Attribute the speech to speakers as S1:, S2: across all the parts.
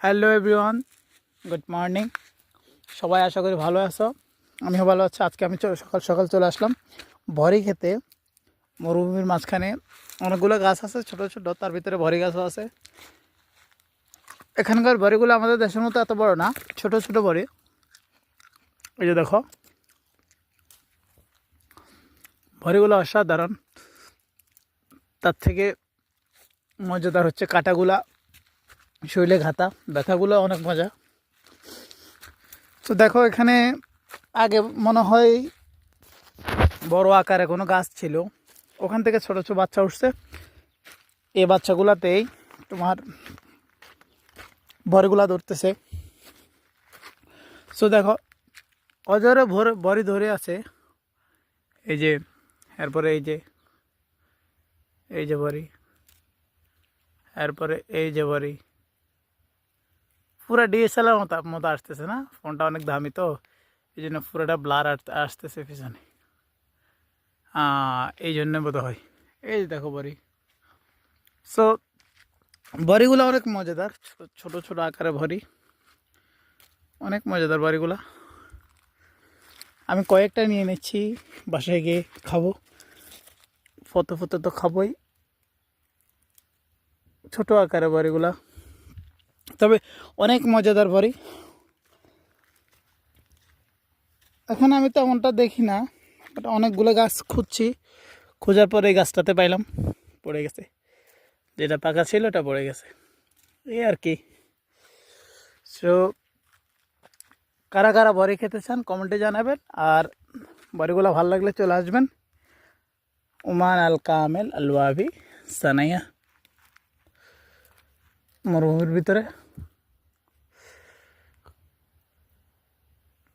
S1: Hello everyone, good morning. সবাই আশা করি ভালো আছো। আমিও ভালো আছি। আজকে আমি সকাল সকাল চলে আসলাম। ভরি খেতে। মরুভূমির মাঝখানে অনেকগুলো গাছ আছে, ছোট ছোট, তার ভিতরে ভরি গাছও আছে। এখানকার ভরিগুলো আমাদের দেশের মতো এত বড় না, ছোট ছোট ভরি এই যে দেখো। ভরিগুলো অসাধারণ। তার থেকে মজাদার হচ্ছে কাটাগুলা। শরীরে ঘাতা, ব্যথাগুলো অনেক মজা। তো দেখো এখানে আগে মনে হয় বড় আকারে কোনো গাছ ছিল। ওখান থেকে ছোট ছোট বাচ্চা উঠছে। এই বাচ্চাগুলাতেই তোমার বরগুলা ধরতেছে। সো দেখো, অজরে ভর, বড়ি ধরে আছে। এই যে, এরপরে এই যে এই যে বড়ি। এরপরে এই যে বড়ি। পুরো ডিএসএলআর মতো মতো আসতেছে না? ফোনটা অনেক দামি তো, এই জন্য পুরোটা ব্লার আসতেছে পিছনে। এই জন্য বোধ হয় এই দেখো বড়ি। সো বড়িগুলো অনেক মজাদার, ছোট ছোট আকারে ভরি অনেক মজাদার বড়িগুলা। আমি কয়েকটা নিয়ে নিচ্ছি, বাসায় গিয়ে খাব। ফতো ফতো তো খাবোই। ছোট আকারে বড়িগুলা। তবে অনেক মজাদার বড়ি। এখন আমি তেমনটা দেখি না বাট অনেকগুলো গাছ খুঁজছি। খোঁজার পরে এই গাছটাতে পাইলাম, পড়ে গেছে। যেটা পাকা ছিল ওটা পড়ে গেছে। এই আর কি। সো কারা কারা বড়ি খেতে চান কমেন্টে জানাবেন, আর বড়িগুলো ভালো লাগলে চলে আসবেন। উমান আল কামেল আল ওয়াবি সানাইয়া, মরুভূমির ভিতরে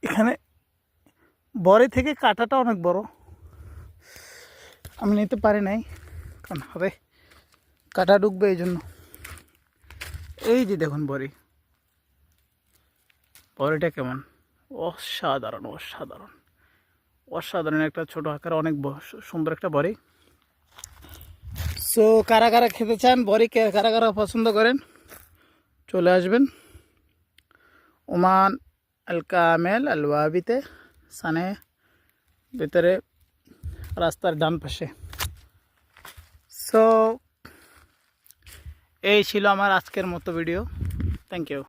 S1: এখানে বড়ি থেকে কাটাটা অনেক বড়। আমি নিতে পারি নাই, কারণ হবে কাটা ঢুকবে এই জন্য। এই যে দেখুন বড়ি। বড়িটা কেমন? অসাধারণ অসাধারণ। অসাধারণ একটা ছোট আকার অনেক সুন্দর একটা বড়ি। সো কারা কারা খেতে চান, বড়ি কারা কারা পছন্দ করেন, চলে আসবেন। ওমান আল কামেল আল ওয়াবিতে। সানে ভিতরে রাস্তার ডান পাশে। সো এই ছিল আমার আজকের মতো ভিডিও থ্যাংক ইউ